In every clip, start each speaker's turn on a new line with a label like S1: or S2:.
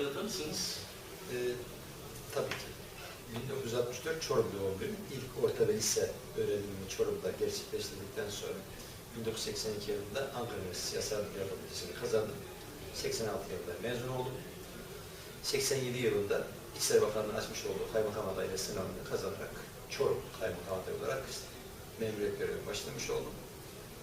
S1: tanıtır mısınız?
S2: Ee, tabii ki. 1964 Çorum doğumluyum. İlk orta ve lise öğrenimimi Çorum'da gerçekleştirdikten sonra 1982 yılında Ankara Üniversitesi Yasal Bilgiler Fakültesini kazandım. 86 yılında mezun oldum. 87 yılında İçişleri Bakanlığı'nın açmış olduğu kaymakam adaylığı sınavını kazanarak Çorum kaymakam adayı olarak memuriyet görevine başlamış oldum.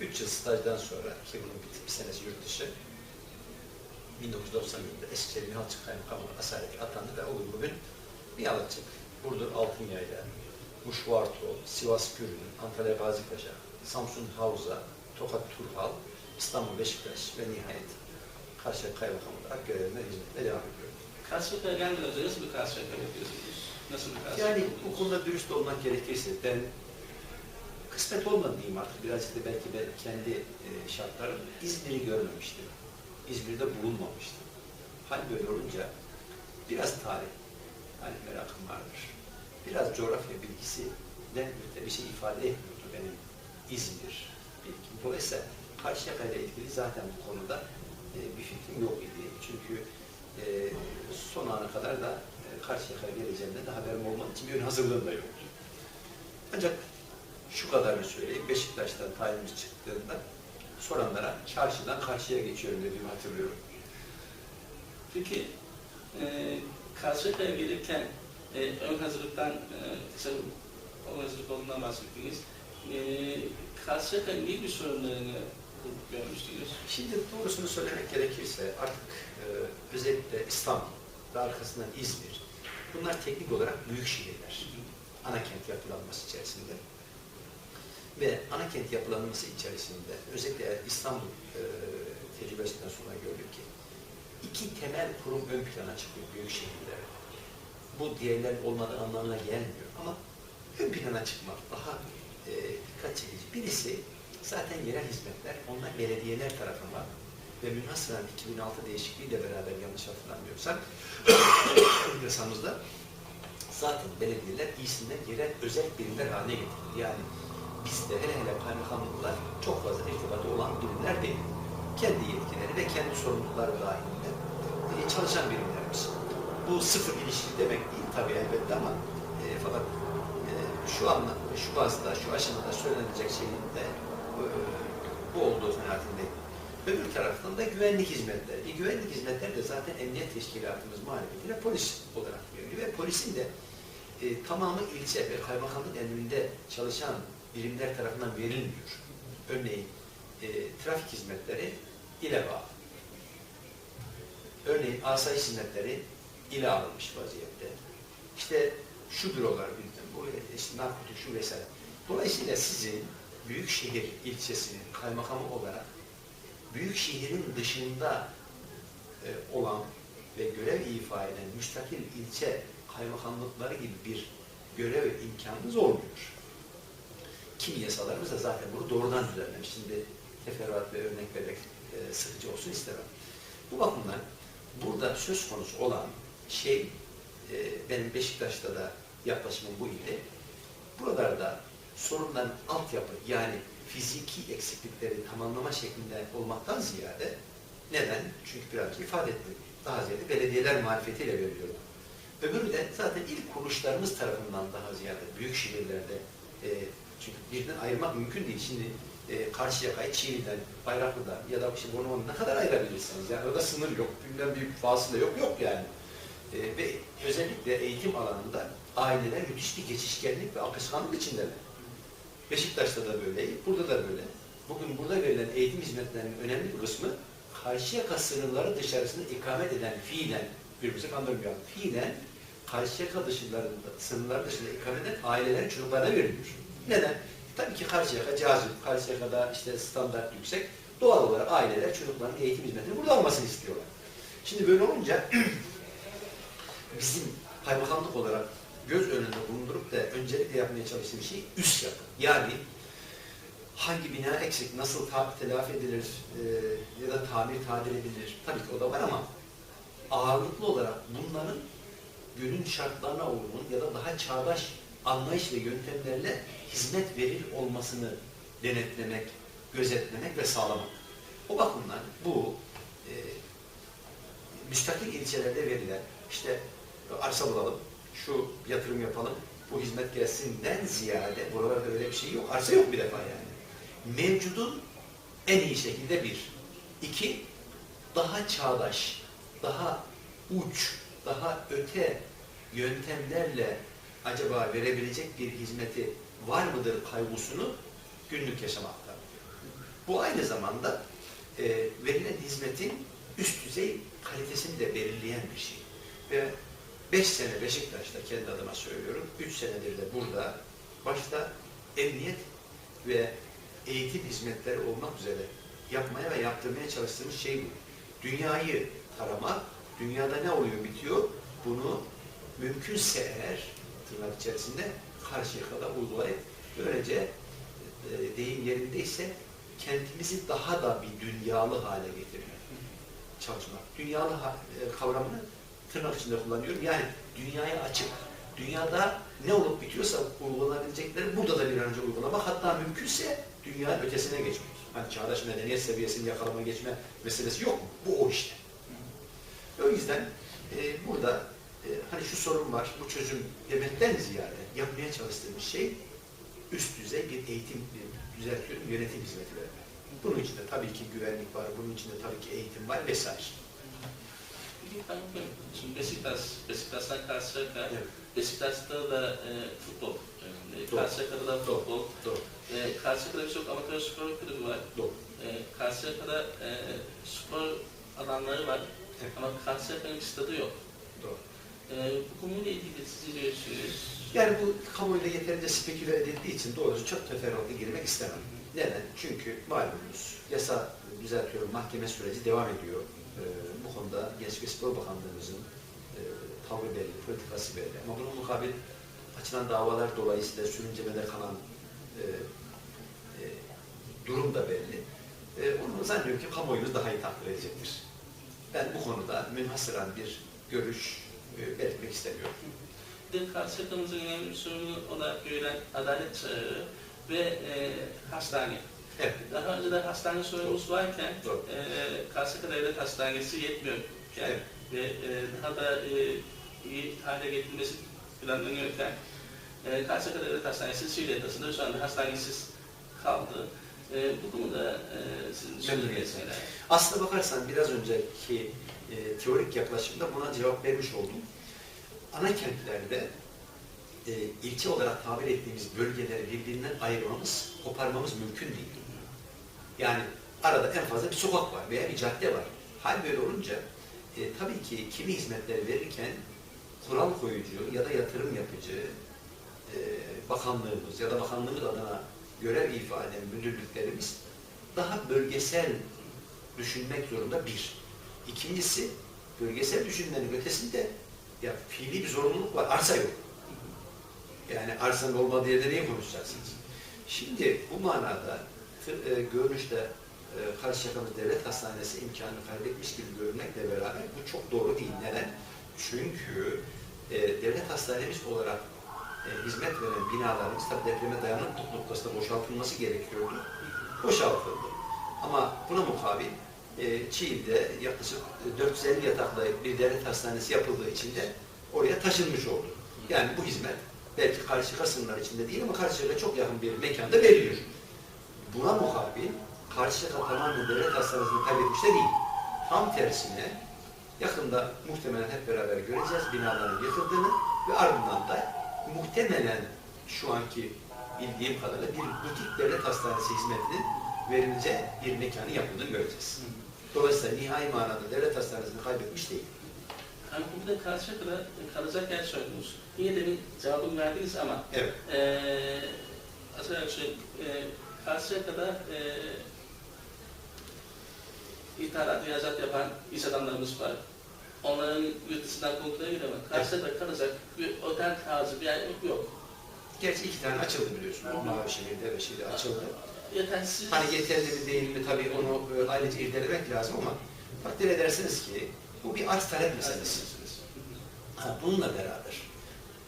S2: 3 yıl stajdan sonra ki bunun bir, bir senesi yurt dışı 1990 yılında Eskişehir Nihalçık Kaymakamı Asalet atandı ve o gün bugün Nihalçık, Burdur Altınyayla, Muş Vartol, Sivas Gürün, Antalya Gazipaşa, Samsun Havza, Tokat Turhal, İstanbul Beşiktaş ve nihayet Karşıyaka Kaymakamı olarak görevime hizmetine devam ediyorum.
S1: Karşıyaka'ya gelmeden önce nasıl bir Karşıyaka yapıyorsunuz? Nasıl bir Karşıyaka?
S2: Yani bu konuda dürüst olmak gerekirse ben kısmet olmadı diyeyim artık birazcık da belki de kendi e, şartlarım İzmir'i görmemiştim. İzmir'de bulunmamıştım. Hal böyle olunca biraz tarih hani merakım vardır. Biraz coğrafya bilgisi de bir şey ifade etmiyordu benim İzmir bilgim. Dolayısıyla Karşıyaka ile ilgili zaten bu konuda e, bir fikrim yok idi. Çünkü e, son ana kadar da e, Karşıyaka'ya geleceğimde de haberim olmadığı için bir ön hazırlığım da yoktu. Ancak şu kadarını söyleyeyim. Beşiktaş'tan tayinimiz çıktığında soranlara çarşıdan karşıya geçiyorum dediğimi hatırlıyorum.
S1: Peki e, Karşıyaka'ya gelirken e, ön hazırlıktan e, kısa ön hazırlık olduğundan bahsettiniz. E, Karşıyaka'nın ne gibi sorunlarını görmüştünüz?
S2: Şimdi doğrusunu söylemek gerekirse artık e, özellikle İstanbul ve arkasından İzmir bunlar teknik olarak büyük şehirler. Ana kent yapılanması içerisinde. Ve ana kent yapılanması içerisinde özellikle İstanbul e, tecrübesinden sonra gördük ki iki temel kurum ön plana çıkıyor büyük şehirlerde. Bu diğerler olmadığı anlamına gelmiyor ama ön plana çıkmak daha e, dikkat çekici. Birisi zaten yerel hizmetler, onlar belediyeler tarafından ve münhasıran 2006 değişikliğiyle beraber yanlış hatırlamıyorsam yasamızda zaten belediyeler iyisinden yerel özel birimler haline getirildi. Yani bizde hele hele kaymakamlıklar çok fazla irtibatı olan birimler değil. Kendi yetkileri ve kendi sorumlulukları dahilinde e, çalışan birimlerimiz. Bu sıfır ilişki demek değil tabii elbette ama e, fakat e, şu anda, şu bazda, şu aşamada söylenecek şeyin de e, bu olduğu kanaatindeyim. Öbür taraftan da güvenlik hizmetleri. E, güvenlik hizmetleri de zaten emniyet teşkilatımız muhalefetiyle polis olarak veriliyor ve polisin de e, tamamı ilçe ve kaymakamlık emrinde çalışan birimler tarafından verilmiyor. Örneğin e, trafik hizmetleri ile bağlı. Örneğin asayiş hizmetleri ile alınmış vaziyette. İşte şu bürolar bildim, bu işte narkotik şu vesaire. Dolayısıyla sizin büyük şehir ilçesinin kaymakamı olarak büyük şehrin dışında e, olan ve görev ifa eden müstakil ilçe kaymakamlıkları gibi bir görev imkanınız olmuyor. Kimi yasalarımız da zaten bunu doğrudan düzenlemiş. Şimdi teferruat ve örnek vererek e, sıkıcı olsun istemem. Bu bakımdan burada söz konusu olan şey e, benim Beşiktaş'ta da yaklaşımım bu idi. Buralarda sorunların altyapı yani fiziki eksiklikleri tamamlama şeklinde olmaktan ziyade neden? Çünkü biraz ifade ettim. Daha ziyade belediyeler marifetiyle veriliyordu. Öbürü de zaten ilk kuruluşlarımız tarafından daha ziyade büyük şehirlerde e, çünkü birden ayırmak mümkün değil. Şimdi e, Karşıyaka'yı Çiğli'den, Bayraklı'dan ya da işte Bonomo'dan ne kadar ayırabilirsiniz? Yani orada sınır yok, bilmem bir fasıla yok, yok yani. E, ve özellikle eğitim alanında aileler müthiş bir geçişkenlik ve akışkanlık içindeler. Beşiktaş'ta da böyle, burada da böyle. Bugün burada verilen eğitim hizmetlerinin önemli bir kısmı Karşıyaka sınırları dışarısında ikamet eden fiilen, birbirimizi kandırmıyor, fiilen Karşıyaka dışlarında, sınırları dışında ikamet eden ailelerin çocuklarına veriliyor. Neden? Tabii ki Karşıyaka cazip, Karşıyaka'da işte standart yüksek. Doğal olarak aileler çocukların eğitim hizmetini burada almasını istiyorlar. Şimdi böyle olunca bizim kaymakamlık olarak göz önünde bulundurup da öncelikle yapmaya çalıştığım şey üst yapı. Yani hangi bina eksik, nasıl ta telafi edilir e, ya da tamir tadil edilir. Tabii ki o da var ama ağırlıklı olarak bunların günün şartlarına uygun ya da daha çağdaş anlayış ve yöntemlerle hizmet veril olmasını denetlemek, gözetlemek ve sağlamak. O bakımdan bu e, müstakil ilçelerde verilen işte arsa bulalım, şu yatırım yapalım, bu hizmet gelsinden ziyade buralarda öyle bir şey yok. Arsa yok bir defa yani. Mevcudun en iyi şekilde bir. İki, daha çağdaş, daha uç, daha öte yöntemlerle acaba verebilecek bir hizmeti var mıdır kaygısını günlük yaşamakta. Bu aynı zamanda e, verilen hizmetin üst düzey kalitesini de belirleyen bir şey. Ve 5 sene Beşiktaş'ta kendi adıma söylüyorum, 3 senedir de burada başta emniyet ve eğitim hizmetleri olmak üzere yapmaya ve yaptırmaya çalıştığımız şey bu. Dünyayı taramak, dünyada ne oluyor bitiyor, bunu mümkünse eğer tırnak içerisinde karşıya kadar uygulayıp böylece e, deyim yerindeyse kentimizi daha da bir dünyalı hale getirmek çalışmak. Dünyalı e, kavramını tırnak içinde kullanıyorum. Yani dünyaya açık. Dünyada ne olup bitiyorsa uygulanabilecekleri burada da bir an önce uygulamak. Hatta mümkünse dünyanın ötesine geçmek. Hani çağdaş medeniyet seviyesini yakalama geçme meselesi yok mu? Bu o işte. O yüzden e, burada hani şu sorun var, bu çözüm demekten ziyade yapmaya çalıştığımız şey üst düzey bir eğitim, bir düzeltiyorum, yönetim hizmeti vermek. Bunun içinde tabii ki güvenlik var, bunun içinde tabii ki eğitim var vesaire.
S1: Peki ben. Şimdi Beşiktaş, Beşiktaş'tan Karşıyaka,
S2: Evet.
S1: Beşiktaş'ta da e, futbol. E. Karşıyaka'da da
S2: Doğru.
S1: futbol.
S2: Doğru.
S1: E, Karşıyaka'da birçok amatör spor kulübü var.
S2: Doğru.
S1: E, Karşıyaka'da e, spor alanları var.
S2: Evet.
S1: Ama Karşıyaka'nın stadı yok.
S2: Doğru.
S1: E, bu konuyla ilgili siz ne diyorsunuz?
S2: Yani bu kamuoyunda yeterince speküle edildiği için doğrusu çok teferruatlı girmek istemem. Neden? Çünkü malumunuz yasa düzeltiyorum mahkeme süreci devam ediyor. Ee, bu konuda Gençlik ve Spor Bakanlığımızın e, tavrı belli, politikası belli. Ama bunun mukabil açılan davalar dolayısıyla sürüncemede kalan e, e, durum da belli. E, onu zannediyorum ki kamuoyumuz daha iyi takdir edecektir. Ben bu konuda münhasıran bir görüş e, belirtmek istemiyorum.
S1: Karşıyaka'mızın önemli bir sorunu olarak görülen adalet çağrı ve e, hastane.
S2: Evet.
S1: Daha önce de hastane sorunumuz varken
S2: Doğru.
S1: e, Karşıyaka Devlet Hastanesi yetmiyor. Yani,
S2: Evet.
S1: Ve e, daha da e, iyi hale getirilmesi planlanıyorken e, Karşıyaka Devlet Hastanesi Sivri Etası'nda şu anda hastanesiz kaldı. E, bu konuda e, sizin söyleyeceğiniz neler?
S2: Aslına bakarsan biraz önceki e, teorik yaklaşımda buna cevap vermiş oldum. Ana kentlerde e, ilçe olarak tabir ettiğimiz bölgeleri birbirinden ayırmamız, koparmamız mümkün değil. Yani arada en fazla bir sokak var veya bir cadde var. Hal böyle olunca e, tabii ki kimi hizmetler verirken kural koyucu ya da yatırım yapıcı e, bakanlığımız ya da bakanlığımız adına görev ifade müdürlüklerimiz daha bölgesel düşünmek zorunda bir. İkincisi bölgesel düşünmenin ötesinde ya fiili bir zorunluluk var. Arsa yok. Yani arsanın olmadığı yerde neyi konuşacaksınız? Şimdi bu manada e, görünüşte e, Karşıyaka'mız devlet hastanesi imkanını kaybetmiş gibi görünmekle beraber bu çok doğru değil. Neden? Çünkü e, devlet hastanemiz olarak e, hizmet veren binalarımız tabii depreme dayanıklı noktasında boşaltılması gerekiyordu. Boşaltıldı. Ama buna mukabil e, Çiğli'de yaklaşık 450 yataklı bir devlet hastanesi yapıldığı için de oraya taşınmış oldu. Yani bu hizmet belki Karşıyaka sınırlar içinde değil ama Karşıyaka çok yakın bir mekanda veriliyor. Buna mukabil Karşıyaka tamamen devlet hastanesini kaybetmiş de değil. Tam tersine yakında muhtemelen hep beraber göreceğiz binaların yıkıldığını ve ardından da muhtemelen şu anki bildiğim kadarıyla bir butik devlet hastanesi hizmetinin verileceği bir mekanın yapıldığını göreceğiz. Dolayısıyla nihai manada devlet hastanesini kaybetmiş değil.
S1: Hani burada Karşıyaka'da kalacak yer sordunuz. Yine demin cevabını verdiniz ama
S2: Evet.
S1: Eee aslında şey, e, Karşıyaka'da e, ithalat, ihracat yapan iş adamlarımız var. Onların yurt dışından konuklara gidiyor ama Karşıyaka'da kalacak bir otel tarzı bir yer yok.
S2: Gerçi iki tane açıldı biliyorsun.
S1: Hı.
S2: Mavişehir'de ve şeyde açıldı.
S1: Yetersiz.
S2: Hani yeterli mi değil mi tabii onu e, ayrıca irdelemek lazım ama takdir edersiniz ki bu bir arz talep meselesi. Ha, bununla beraber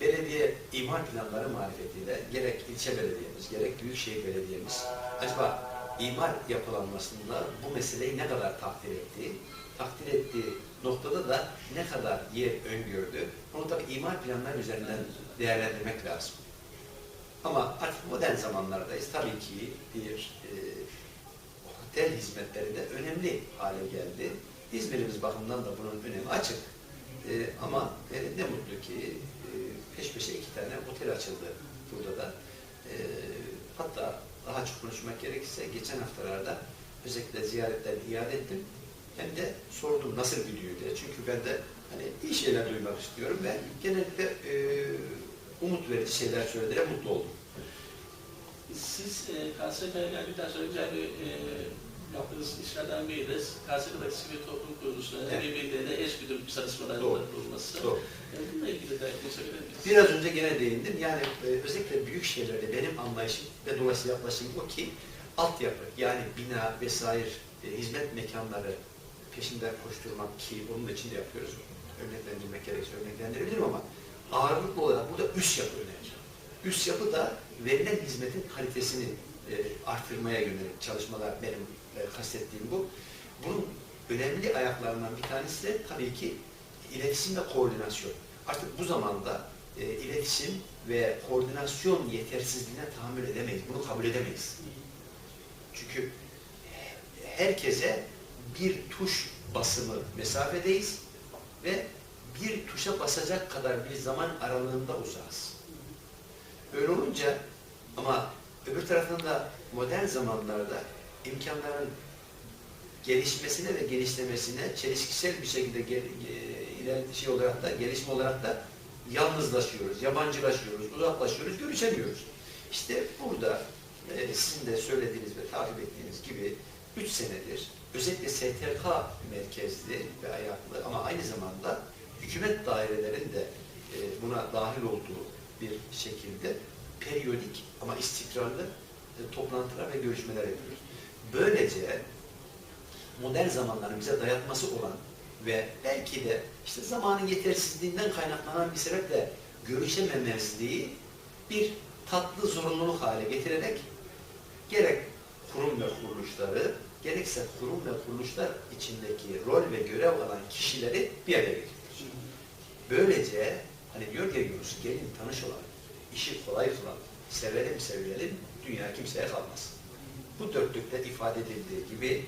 S2: belediye imar planları marifetiyle gerek ilçe belediyemiz, gerek büyükşehir belediyemiz acaba imar yapılanmasında bu meseleyi ne kadar takdir etti, takdir ettiği noktada da ne kadar yer öngördü, bunu tabii imar planları üzerinden değerlendirmek lazım. Ama artık modern zamanlardayız. Tabii ki bir e, otel hizmetleri de önemli hale geldi. İzmir'imiz bakımından da bunun önemi açık. E, ama e, ne mutlu ki e, peş peşe iki tane otel açıldı burada da. E, hatta daha çok konuşmak gerekirse geçen haftalarda özellikle ziyaretlerini iade ettim. Hem de sordum nasıl gidiyor diye. Çünkü ben de hani iyi şeyler duymak istiyorum ve genellikle e, umut verici şeyler söylediler, mutlu oldum.
S1: Siz e, KSK'ya geldikten sonra güzel bir e, yaptığınız işlerden biri de KSK'daki sivil toplum kuruluşları
S2: Evet.
S1: birbirlerine eş güdüm çalışmalarında bulunması.
S2: Doğru.
S1: E, bununla ilgili de konuşabilir miyiz?
S2: Biraz önce gene değindim. Yani e, özellikle büyük şehirlerde benim anlayışım ve dolayısıyla yaklaşımım o ki altyapı yani bina vesaire e, hizmet mekanları peşinde koşturmak ki onun için de yapıyoruz. Örneklendirmek gerekirse örneklendirebilirim ama ağırlıklı olarak burada üst yapı önemli. Üst yapı da verilen hizmetin kalitesini e, artırmaya yönelik çalışmalar benim e, kastettiğim bu. Bunun önemli ayaklarından bir tanesi de tabii ki iletişim ve koordinasyon. Artık bu zamanda e, iletişim ve koordinasyon yetersizliğine tahammül edemeyiz. Bunu kabul edemeyiz. Çünkü herkese bir tuş basımı mesafedeyiz ve bir tuşa basacak kadar bir zaman aralığında uzağız. Öyle olunca ama öbür taraftan da modern zamanlarda imkanların gelişmesine ve genişlemesine çelişkisel bir şekilde gel, şey olarak da gelişme olarak da yalnızlaşıyoruz, yabancılaşıyoruz, uzaklaşıyoruz, görüşemiyoruz. İşte burada e, sizin de söylediğiniz ve takip ettiğiniz gibi 3 senedir özellikle STK merkezli ve ayaklı ama aynı zamanda hükümet dairelerinin de e, buna dahil olduğu bir şekilde periyodik ama istikrarlı e, toplantılar ve görüşmeler yapıyoruz. Böylece modern zamanların bize dayatması olan ve belki de işte zamanın yetersizliğinden kaynaklanan bir sebeple görüşememezliği bir tatlı zorunluluk hale getirerek gerek kurum ve kuruluşları gerekse kurum ve kuruluşlar içindeki rol ve görev alan kişileri bir araya getiriyoruz. Böylece hani diyor ya Yunus gelin tanış olan, işi kolay kılan, sevelim sevelim, dünya kimseye kalmaz. Bu dörtlükte ifade edildiği gibi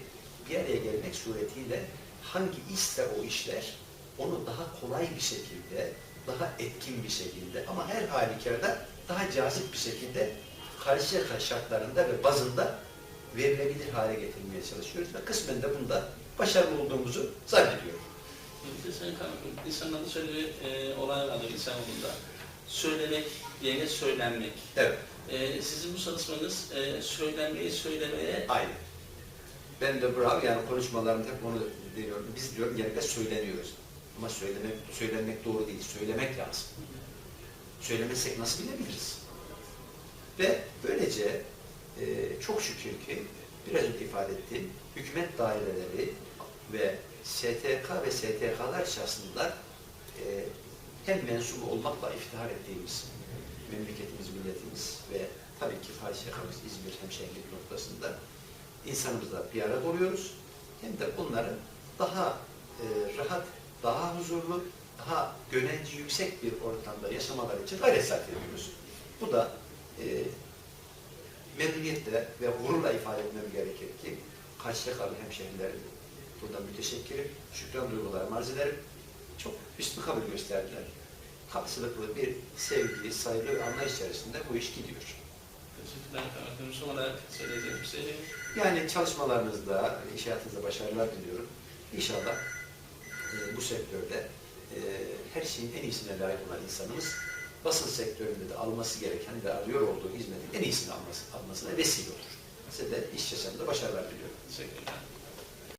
S2: bir araya gelmek suretiyle hangi işse o işler onu daha kolay bir şekilde, daha etkin bir şekilde ama her halükarda daha cazip bir şekilde karşıyaka şartlarında ve bazında verilebilir hale getirmeye çalışıyoruz ve kısmen de bunda başarılı olduğumuzu zannediyorum.
S1: Sayın Kanun, insanların şöyle bir e, olay vardır İstanbul'da. Söylemek yerine söylenmek.
S2: Evet,
S1: E, sizin bu çalışmanız e, söylenmeyi söylemeye
S2: aynı. Ben de bravo yani konuşmalarımda hep onu diyorum. Biz diyorum genelde söyleniyoruz. Ama söylemek, söylenmek doğru değil. Söylemek lazım. Söylemezsek nasıl bilebiliriz? Ve böylece e, çok şükür ki biraz önce ifade ettiğim hükümet daireleri ve STK ve STK'lar şahsında e, hem mensubu olmakla iftihar ettiğimiz memleketimiz, milletimiz ve tabii ki Fahişekamız İzmir hemşehrilik noktasında insanımızla bir arada oluyoruz. Hem de bunları daha e, rahat, daha huzurlu, daha gönenci yüksek bir ortamda yaşamaları için gayret sarf ediyoruz. Bu da e, memnuniyetle ve gururla ifade etmem gerekir ki Karşıyakalı hemşehrilerim buradan müteşekkirim, şükran duygularımı arz ederim. Çok üstü kabul gösterdiler. Karşılıklı bir sevgi, saygı ve anlayış içerisinde bu iş gidiyor.
S1: Şey.
S2: Yani çalışmalarınızda, iş hayatınızda başarılar diliyorum. İnşallah e, bu sektörde e, her şeyin en iyisine layık olan insanımız basın sektöründe de alması gereken ve arıyor olduğu hizmetin en iyisini alması, almasına vesile olur. Size de iş yaşamında başarılar diliyorum.
S1: Teşekkürler.